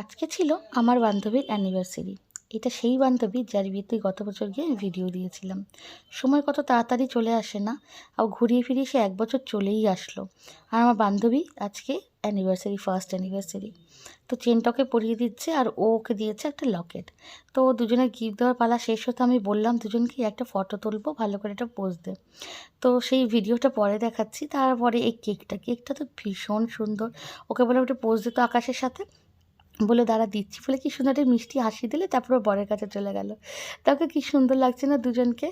আজকে ছিল আমার বান্ধবীর অ্যানিভার্সারি এটা সেই বান্ধবী যার বিয়েতে গত বছর গিয়ে ভিডিও দিয়েছিলাম। সময় কত তাড়াতাড়ি চলে আসে না আর ঘুরিয়ে ফিরিয়ে সে এক বছর চলেই আসলো। আর আমার বান্ধবী আজকে অ্যানিভার্সারি ফার্স্ট অ্যানিভার্সারি তো চেনটাকে পরিয়ে দিচ্ছে আর ও ওকে দিয়েছে একটা লকেট তো দুজনের গিফট দেওয়ার পালা শেষ হতে আমি বললাম, দুজনকে একটা ফটো তুলবো, ভালো করে একটা পোজ দে। তো সেই ভিডিওটা পরে দেখাচ্ছি। তারপরে এই কেকটা কেকটা তো ভীষণ সুন্দর। ওকে বলে একটা পোজ দিত আকাশের সাথে। বলে দাঁড়া দিচ্ছি। বলে কি সুন্দর মিষ্টি হাসি দিলে তারপরে বরের কাছে চলে গেল। তাকে কি সুন্দর লাগছে না দুজনকে?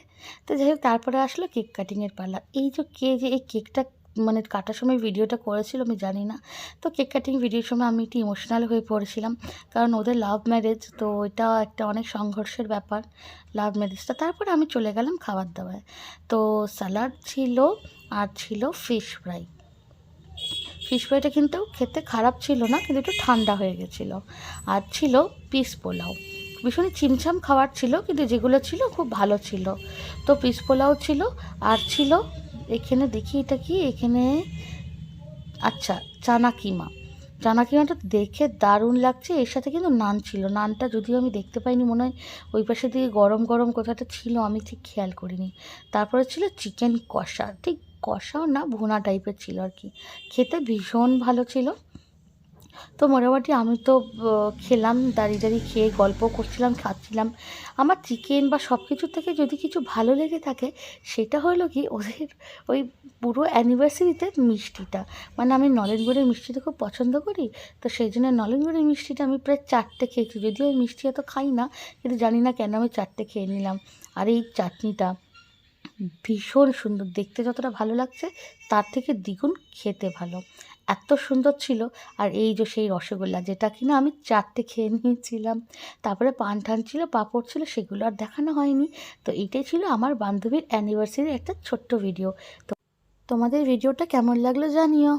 তো যাই হোক, তারপরে আসলো কেক কাটিংয়ের পালা। এই যে কে যে এই কেকটা মানে কাটার সময় ভিডিওটা করেছিল আমি জানি না। তো কেক কাটিং ভিডিওর সময় আমি একটু ইমোশনাল হয়ে পড়েছিলাম। কারণ ওদের লাভ ম্যারেজ তো এটা একটা অনেক সংঘর্ষের ব্যাপার লাভ ম্যারেজটা তারপরে আমি চলে গেলাম খাবার দাবায় তো স্যালাড ছিল আর ছিল ফিশ ফ্রাই ফিশ ফ্রাইটা কিন্তু খেতে খারাপ ছিল না, কিন্তু একটু ঠান্ডা হয়ে গেছিল। আর ছিল পিস পোলাও। ভীষণই চিমছাম খাবার ছিল, কিন্তু যেগুলো ছিল খুব ভালো ছিল। তো পিস পোলাও ছিল, আর ছিল এখানে দেখি এটা কি? এখানে আচ্ছা চানা কিমা। চানা কিমাটা দেখে দারুণ লাগছে, এর সাথে কিন্তু নান ছিল। নানটা যদিও আমি দেখতে পাইনি, মনে হয় ওই পাশে দিকে গরম গরম কোথাটা ছিল, আমি ঠিক খেয়াল করিনি। তারপরে ছিল চিকেন কষা, ঠিক কষাও না, ভুনা টাইপের ছিল আর কি খেতে ভীষণ ভালো ছিল। তো মোটামুটি আমি তো খেলাম, দাঁড়িয়ে দাঁড়িয়ে খেয়ে গল্প করছিলাম, খাচ্ছিলাম। আমার চিকেন বা সব কিছুর থেকে যদি কিছু ভালো লেগে থাকে, সেটা হলো কি, ওদের ওই পুরো অ্যানিভার্সারিতে মিষ্টিটা। মানে আমি নলেনগুড়ের মিষ্টিটা খুব পছন্দ করি, তো সেই জন্য নলেন গুড়ের মিষ্টিটা আমি প্রায় চারটে খেয়েছি। যদিও আমি মিষ্টি এত খাই না, কিন্তু জানি না কেন আমি চারটে খেয়ে নিলাম। আর এই চাটনিটা ভীষণ সুন্দর। দেখতে যতটা ভালো লাগছে, তার থেকে দ্বিগুণ খেতে ভালো। এত সুন্দর ছিল, আর এই যে সেই রসগোল্লা, যেটা কিনা আমি চারটে খেয়ে নিয়েছিলাম। তারপরে পান ঠান ছিল, পাঁপড় ছিল, সেগুলো আর দেখানো হয়নি। তো এটাই ছিল আমার বান্ধবীর অ্যানিভার্সারির একটা ছোট্ট ভিডিও তো তোমাদের ভিডিওটা কেমন লাগল জানিও।